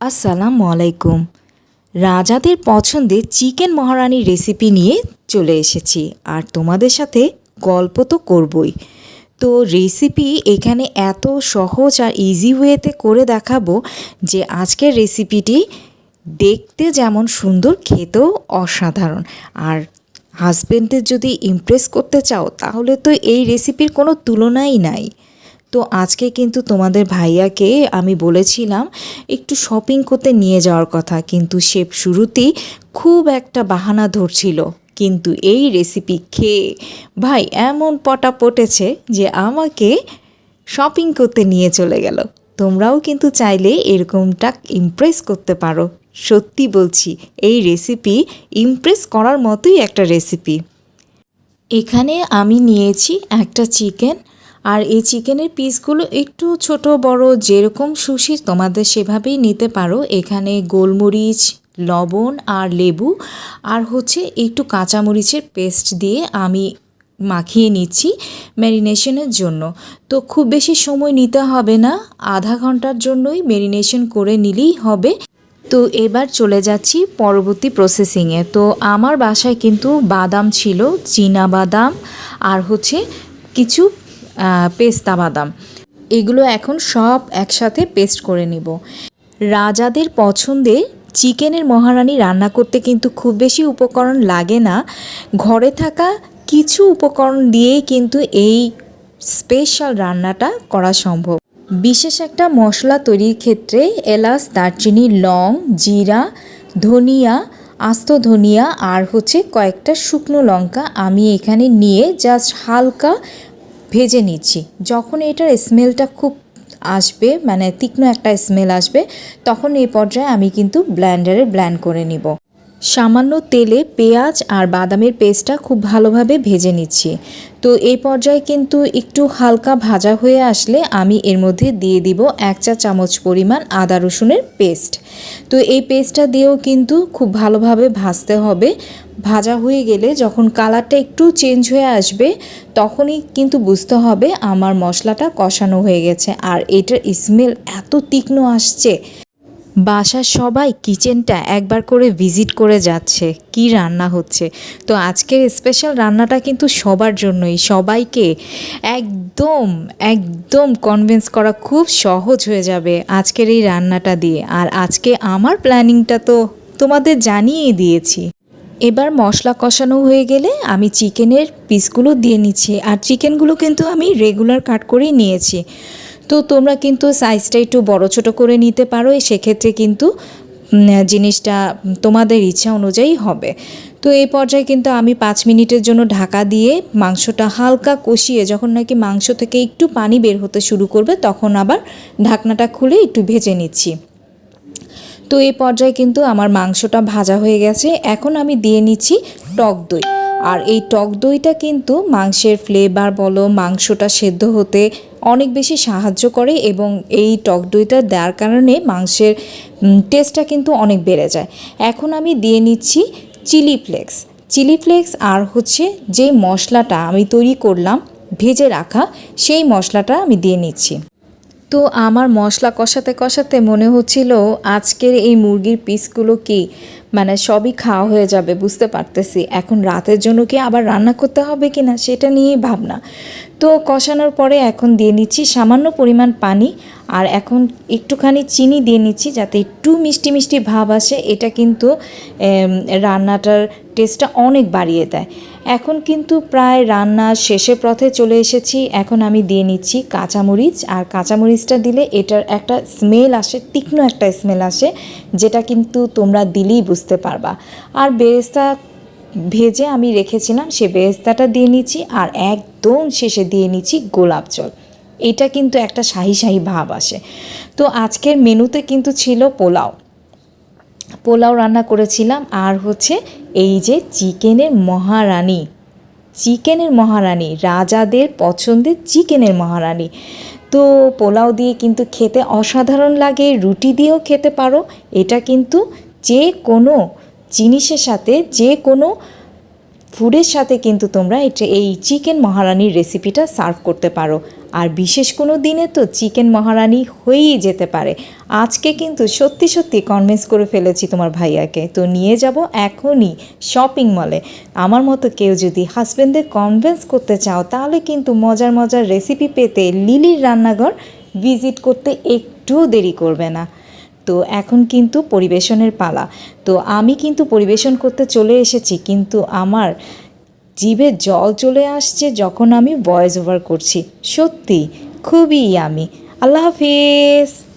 আসসালামু আলাইকুম। রাজাদের পছন্দের চিকেন মহারানির রেসিপি নিয়ে চলে এসেছি আর তোমাদের সাথে গল্প তো করবই। তো রেসিপি এখানে এত সহজ আর ইজি ওয়েতে করে দেখাবো যে আজকের রেসিপিটি দেখতে যেমন সুন্দর, খেতেও অসাধারণ। আর হাজবেন্ডের যদি ইমপ্রেস করতে চাও, তাহলে তো এই রেসিপির কোনো তুলনাই নাই। তো আজকে কিন্তু তোমাদের ভাইয়াকে আমি বলেছিলাম একটু শপিং করতে নিয়ে যাওয়ার কথা, কিন্তু সে শুরুতেই খুব একটা বাহানা ধরছিল। কিন্তু এই রেসিপি খেয়ে ভাই এমন পটা পটেছে যে আমাকে শপিং করতে নিয়ে চলে গেল। তোমরাও কিন্তু চাইলে এরকমটা ইমপ্রেস করতে পারো। সত্যি বলছি, এই রেসিপি ইমপ্রেস করার মতোই একটা রেসিপি এখানে আমি নিয়েছি একটা চিকেন আর এই চিকেনের পিসগুলো একটু ছোট, বড়, যেরকম সুশি তোমাদের সেভাবেই নিতে পারো। এখানে গোলমরিচ, লবণ আর লেবু আর হচ্ছে একটু কাঁচামরিচের পেস্ট দিয়ে আমি মাখিয়ে নিচ্ছি ম্যারিনেশনের জন্য। তো খুব বেশি সময় নিতে হবে না, আধা ঘণ্টার জন্যই ম্যারিনেশন করে নিলেই হবে। তো এবার চলে যাচ্ছি পরবর্তী প্রসেসিংয়ে। তো আমার বাসায় কিন্তু বাদাম ছিল, চীনা বাদাম আর হচ্ছে কিছু পেস্তা বাদাম। এগুলো এখন সব একসাথে পেস্ট করে নিব। রাজাদের পছন্দে চিকেনের মহারানি রান্না করতে কিন্তু খুব বেশি উপকরণ লাগে না। ঘরে থাকা কিছু উপকরণ দিয়েই কিন্তু এই স্পেশাল রান্নাটা করা সম্ভব। বিশেষ একটা মশলা তৈরির ক্ষেত্রে এলাচ, দারচিনি, লং, জিরা, ধনিয়া, আস্ত ধনিয়া আর হচ্ছে কয়েকটা শুকনো লঙ্কা আমি এখানে নিয়ে জাস্ট হালকা ভেজে নিচ্ছি। যখন এটার স্মেলটা খুব আসবে মানে তীক্ষ্ণ একটা স্মেল আসবে, তখন এই পর্যায়ে আমি কিন্তু ব্ল্যান্ডারে ব্ল্যান্ড করে নিব। সামান্য তেলে পেঁয়াজ আর বাদামের পেস্টটা খুব ভালোভাবে ভেজে নিচ্ছি। তো এই পর্যায়ে কিন্তু একটু হালকা ভাজা হয়ে আসলে আমি এর মধ্যে দিয়ে দিব এক চা চামচ পরিমাণ আদা রসুনের পেস্ট। তো এই পেস্টটা দিয়েও কিন্তু খুব ভালোভাবে ভাজতে হবে। ভাজা হয়ে গেলে যখন কালারটা একটু চেঞ্জ হয়ে আসবে, তখনই কিন্তু বুঝতে হবে আমার মশলাটা কষানো হয়ে গেছে আর এটার স্মেল এত তীক্ষ্ণ আসছে। বাসার সবাই কিচেনটা একবার করে ভিজিট করে যাচ্ছে। কি রান্না হচ্ছে? তো আজকের স্পেশাল রান্নাটা কিন্তু সবার জন্যই। সবাইকে একদম একদম কনভিন্স করা খুব সহজ হয়ে যাবে আজকের এই রান্নাটা দিয়ে। আর আজকে আমার প্ল্যানিংটা তো তোমাদের জানিয়ে দিয়েছি। এবার মশলা কষানো হয়ে গেলে আমি চিকেনের পিসগুলো দিয়ে নিচ্ছি। আর চিকেনগুলো কিন্তু আমি রেগুলার কাট করেই নিয়েছি। তো তোমরা কিন্তু সাইজটা একটু বড় ছোট করে নিতে পারো সেক্ষেত্রে কিন্তু জিনিসটা তোমাদের ইচ্ছা অনুযায়ী হবে। তো এই পর্যায়ে কিন্তু আমি পাঁচ মিনিটের জন্য ঢাকা দিয়ে মাংসটা হালকা কষিয়ে যখন নাকি মাংস থেকে একটু পানি বের হতে শুরু করবে, তখন আবার ঢাকনাটা খুলে একটু ভেজে নিচ্ছি। তো এই পর্যায়ে কিন্তু আমার মাংসটা ভাজা হয়ে গেছে। এখন আমি দিয়ে নিচ্ছি টক দই। আর এই টক দইটা কিন্তু মাংসের ফ্লেভার বলো, মাংসটা সেদ্ধ হতে অনেক বেশি সাহায্য করে এবং এই টক দইটা দেওয়ার কারণে মাংসের টেস্টটা কিন্তু অনেক বেড়ে যায়। এখন আমি দিয়ে নিচ্ছি চিলি ফ্লেক্স চিলি ফ্লেক্স আর হচ্ছে যে মশলাটা আমি তৈরি করলাম, ভেজে রাখা, সেই মশলাটা আমি দিয়ে নিচ্ছি। তো আমার মশলা কষাতে কষাতে মনে হচ্ছিল, আজকের এই মুরগির পিসগুলো কি? মানে সবই খাওয়া হয়ে যাবে, বুঝতে পারতেছি। এখন রাতের জন্য কি আবার রান্না করতে হবে কি না সেটা নিয়েই ভাবনা। তো কষানোর পরে এখন দিয়ে নিচ্ছি সামান্য পরিমাণ পানি আর এখন একটুখানি চিনি দিয়ে নিচ্ছি যাতে একটু মিষ্টি মিষ্টি ভাব আসে। এটা কিন্তু রান্নাটার টেস্টটা অনেক বাড়িয়ে দেয়। এখন কিন্তু প্রায় রান্না শেষে পথে চলে এসেছি। এখন আমি দিয়ে নিচ্ছি কাঁচামরিচ। আর কাঁচামরিচটা দিলে এটার একটা স্মেল আসে, তীক্ষ্ণ একটা স্মেল আসে, যেটা কিন্তু তোমরা দিলেই বুঝতে পারবা। আর বেরেস্তা ভেজে আমি রেখেছিলাম, সে বেরেস্তাটা দিয়ে নিচ্ছি। আর একদম শেষে দিয়ে নিচ্ছি গোলাপ জল। এটা কিন্তু একটা শাহি শাহি ভাব আসে। তো আজকের মেনুতে কিন্তু ছিল পোলাও। পোলাও রান্না করেছিলাম আর হচ্ছে এই যে চিকেনের মহারানী। চিকেনের মহারানী, রাজাদের পছন্দের চিকেনের মহারানী। তো পোলাও দিয়ে কিন্তু খেতে অসাধারণ লাগে, রুটি দিয়েও খেতে পারো। এটা কিন্তু যে কোনো জিনিসের সাথে যে কোনো ফুডের সাথে কিন্তু তোমরা এটা এই চিকেন মহারানির রেসিপিটা সার্ভ করতে পারো। আর বিশেষ কোনো দিনে তো চিকেন মহারানি হয়েই যেতে পারে। আজকে কিন্তু সত্যি সত্যি কনভিন্স করে ফেলেছি তোমার ভাইয়াকে। তো নিয়ে যাব এখনই শপিং মলে আমার মতো কেউ যদি হাজব্যান্ডদের কনভিন্স করতে চাও, তাহলে কিন্তু মজার মজার রেসিপি পেতে লিলির রান্নাঘর ভিজিট করতে একটুও দেরি করবে না। তো এখন কিন্তু পরিবেশনের পালা। তো আমি কিন্তু পরিবেশন করতে চলে এসেছি, কিন্তু আমার জিভে জল চলে আসছে যখন আমি ভয়েস ওভার করছি। সত্যি খুবই আমি আল্লাহ হাফিজ।